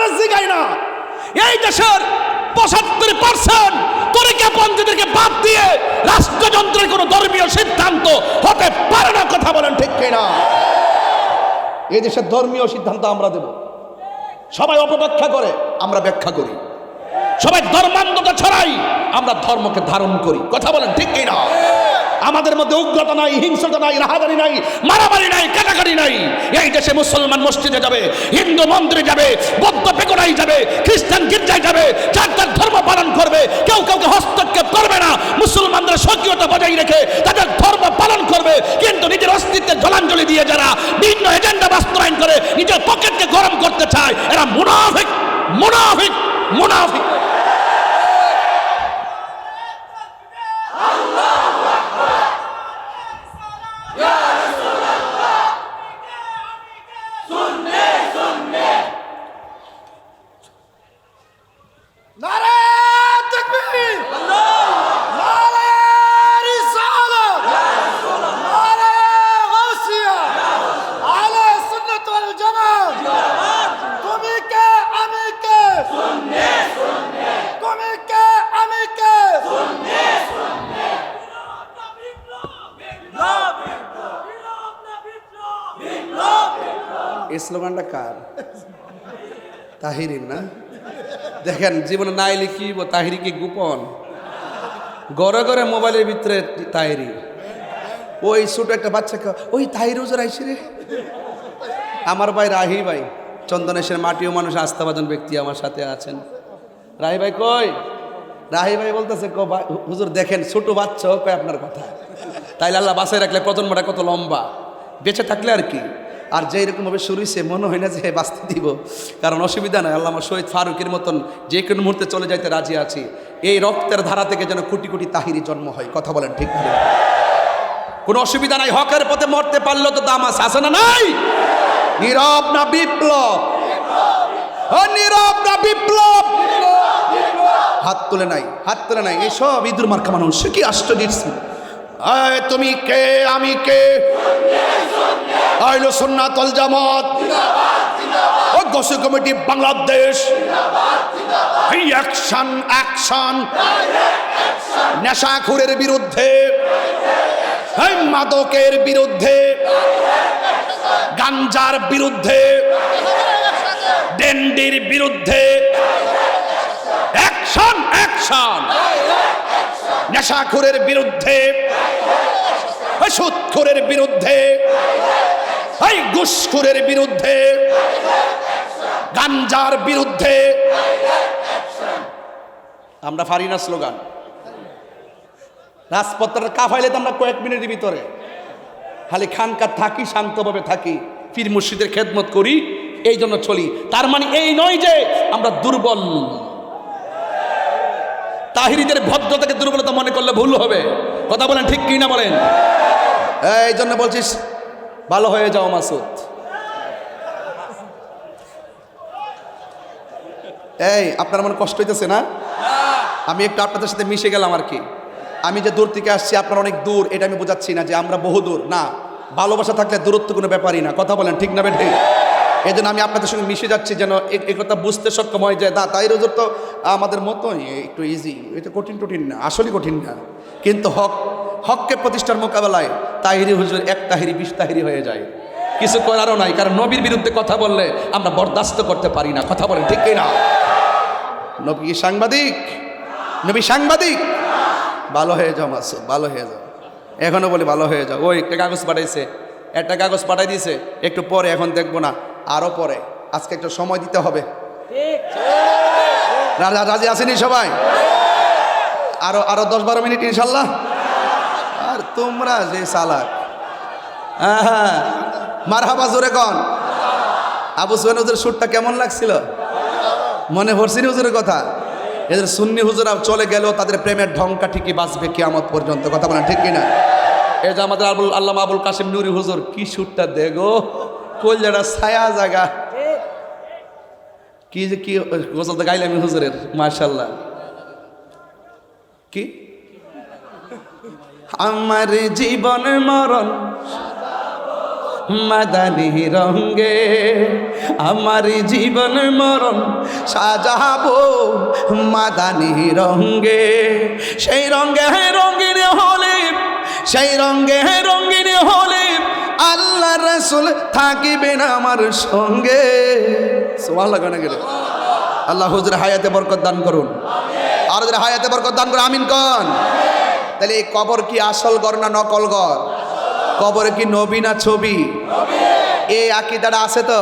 আপনারা জিগাই না। এই দেশের পঁচাত্তর পার্সেন্ট তরিকা পঞ্চদেরকে বাদ দিয়ে রাষ্ট্রযন্ত্রের কোনো ধর্মীয় সিদ্ধান্ত হতে পারে না, কথা বলেন ঠিক কিনা? এই দেশের ধর্মীয় সিদ্ধান্ত আমরা দেব। সবাই অপব্যাখ্যা করে, আমরা ব্যাখ্যা করি। সবাই ধর্মান্ধতা ছড়াই, আমরা ধর্মকে ধারণ করি, কথা বলেন ঠিক কিনা? আমাদের মধ্যে উগ্রতা নাই হিংসতা নাই, রাহাদারি নাই, মারামারি নাই, কাটাকাটি নাই। এই দেশে মুসলমান মসজিদে যাবে, হিন্দু মন্দিরে যাবে, বৌদ্ধ পেকোনায় যাবে, খ্রিস্টান গির্জায় যাবে, যার যার ধর্ম পালন করবে, কেউ কাউকে হস্তক্ষেপ করবে না। মুসলমানদের স্বকীয়তা বজায় রেখে তাদের ধর্ম পালন করবে, কিন্তু নিজের অস্তিত্বের জলাঞ্জলি দিয়ে যারা ভিন্ন এজেন্ডা বাস্তবায়ন করে, নিজের পকেটকে গরম করতে চায়, এরা মুনাফিক মুনাফিক মুনাফিক নারে তাকবীর নারে রিসালাত নারে গাউসিয়া আলে সুন্নাত ওয়াল জামাত তুমি কে আমি কে সুন্নে সুন্নে তুমি কে আমি কে সুন্নে সুন্নে এই স্লোগানটা কার? তাহিরির না? দেখেন, জীবনে না এলে কি তাহিরি কি গোপন? গড়ে গড়ে মোবাইলের ভিতরে তাহিরি। ওই ছোট একটা বাচ্চাকে ওই তাহির হুজুর আইসি রে। আমার ভাই রাহি ভাই চন্দনেশের মাটিও মানুষ, আস্থাভাজন ব্যক্তি আমার সাথে আছেন। রাহি ভাই কই? রাহি ভাই বলতেছে হুজুর দেখেন, ছোট বাচ্চা কয় আপনার কথা? তাইলে আল্লাহ বাসায় রাখলে প্রজন্মটা কত লম্বা। বেঁচে থাকলে আর কি। আর যেই রকমভাবে শুরু হয়েছে, মনে হয় না যে বাঁচতে দিব। কারণ অসুবিধা নাই, আল্লাহ শহীদ ফারুকের মতন যে কোনো মুহূর্তে চলে যাইতে রাজি আছি, এই রক্তের ধারা থেকে যেন কোটি কোটি তাহিরি জন্ম হয়। কথা বলেন ঠিক কোনো অসুবিধা নাই, হকের পথে মরতে পারলেও তো দাম আছে না নাই? নীরব না বিপ্লব? নীরব না বিপ্লব? হাত তুলে নাই, হাত তুলে নাই এইসব ইঁদুর মার্কা মানুষ কি আশ্চর্য তুমি কে, আমি কে? আইলো সুন্নাতল জামাত। গোসু কমিটি বাংলাদেশ। অ্যাকশন অ্যাকশন নেশাখুরের বিরুদ্ধে। মাদকের বিরুদ্ধে। গাঞ্জার বিরুদ্ধে। ডেন্ডির বিরুদ্ধে। অ্যাকশন অ্যাকশন নেশাখুরের বিরুদ্ধে। সুৎখুরের বিরুদ্ধে। এই ঘুষখুরের বিরুদ্ধে, গাঞ্জার বিরুদ্ধে। আমরা পারি না স্লোগান। রাজপত্রের কাফাইলে তো আমরা কয়েক মিনিটের ভিতরে। খালি খানকার থাকি, শান্তভাবে থাকি, পীর মুর্শিদের খেদমত করি, এই জন্য চলি। তার মানে এই নয় যে আমরা দুর্বল। তাহিরিদের ভদ্রতাকে দুর্বলতা মনে করলে ভুল হবে। কথা বলেন ঠিক কি না বলেন? এই জন্য বলছিস ভালো হয়ে যাও, মাসুদ। এই, আপনার মনে কষ্ট হইতেছে না? আমি একটু আপনাদের সাথে মিশে গেলাম আর কি। আমি যে দূর থেকে আসছি, আপনার অনেক দূর, এটা আমি বোঝাচ্ছি না যে আমরা বহু দূর। না, ভালোবাসা থাকলে দূরত্ব কোনো ব্যাপারই না। কথা বলেন, ঠিক না বেঠে? এই জন্য আমি আপনাদের সঙ্গে মিশে যাচ্ছি যেন কথা বুঝতে সক্ষম হয় যে দা তাই রোজর তো আমাদের মতোই, একটু ইজি এটা কঠিন টঠিন না, আসলেই কঠিন না। কিন্তু হক, হককে প্রতিষ্ঠার মোকাবেলায় তাহিরি হুজুর, এক তাহিরি, বিশ তাহিরি হয়ে যায়। কিছু করারও নাই, কারণ নবীর বিরুদ্ধে কথা বললে আমরা বরদাস্ত করতে পারি না। কথা বলেন ঠিক না নবী সাংবাদিক? নবী সাংবাদিক? ভালো হয়ে যাও মাসুদ ভালো হয়ে যাও। এখনও বলি ভালো হয়ে যাও। ওই একটা কাগজ পাঠাইছে, একটা কাগজ পাঠাই দিয়েছে একটু পরে এখন দেখব না আরও পরে। আজকে একটু সময় দিতে হবে। রাজা, রাজি আসেনি সবাই? আরও আরও দশ বারো মিনিট ইনশাল্লাহ। তোমরা যে সালাক। হ্যাঁ মার হাবা জোরে কন। আবু সোহেন হুজুর সুরটা কেমন লাগছিল? মনে পড়ছিনি হুজুরের কথা? এদের সুন্নি হুজুরা চলে গেল, তাদের প্রেমের ঢংকা ঠিকই বাঁচবে কিয়ামত পর্যন্ত। কথা বলেন ঠিক কিনা? এই যে আমাদের আবুল আল্লাহ আবুল কাসিম নুরি হুজুর, কি সুরটা দেখো কলজাটা ছায়া জায়গা। কি যে কি গোসলতে গাইলামি হুজুরের মার্শাল্লাহ কি? আমার জীবন মরণ মাদানি রঙ্গে আমার জীবন মরণ সাজাবো মাদানি রঙ্গে সেই রঙ্গে রঙ্গিন হলে, সেই রঙ্গে রঙ্গিন হলে আল্লাহ রসুল থাকিবেন আমার সঙ্গে। আল্লাহ হুজুর হায়াতে বরকত দান করুন। আর হায়াতে বরকত দান করুন, আমিন কন। তাহলে এই কবর কি আসল গর না নকল গর কবরে কি নবী না ছবি? এই আকিদাটা আছে তো?